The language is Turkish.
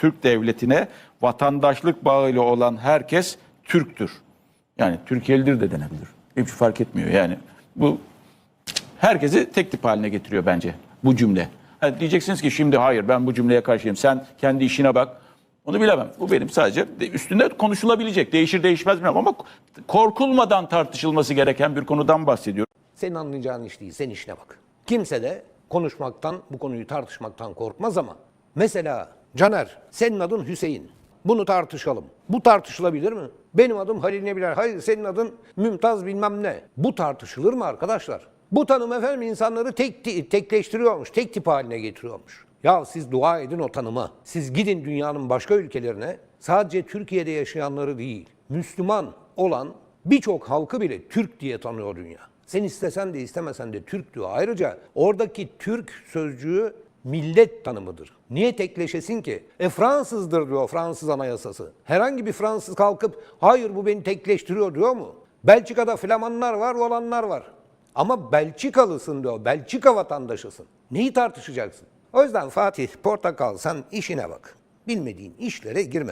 Türk devletine vatandaşlık bağıyla olan herkes Türktür. Yani Türkiye'lidir de denebilir. Hiç fark etmiyor yani. Bu herkesi tek tip haline getiriyor bence bu cümle. Ha, diyeceksiniz ki şimdi hayır ben bu cümleye karşıyım. Sen kendi işine bak. Onu bilemem. Bu benim sadece de- üstünde konuşulabilecek. Değişir değişmez bilmem ama korkulmadan tartışılması gereken bir konudan bahsediyorum. Senin anlayacağın iş değil, sen işine bak. Kimse de konuşmaktan, bu konuyu tartışmaktan korkmaz ama mesela Caner, senin adın Hüseyin. Bunu tartışalım. Bu tartışılabilir mi? Benim adım Halil Nebiler. Hayır senin adın Mümtaz bilmem ne. Bu tartışılır mı arkadaşlar? Bu tanım efendim insanları tek tekleştiriyormuş, tek tip haline getiriyormuş. Ya siz dua edin o tanıma. Siz gidin dünyanın başka ülkelerine sadece Türkiye'de yaşayanları değil, Müslüman olan birçok halkı bile Türk diye tanıyor dünya. Sen istesen de istemesen de Türk diyor. Ayrıca oradaki Türk sözcüğü millet tanımıdır. Niye tekleşesin ki? E Fransızdır diyor Fransız anayasası. Herhangi bir Fransız kalkıp hayır bu beni tekleştiriyor diyor mu? Belçika'da Flamanlar var, olanlar var. Ama Belçikalısın diyor, Belçika vatandaşısın. Neyi tartışacaksın? O yüzden Fatih Portakal sen işine bak. Bilmediğin işlere girme.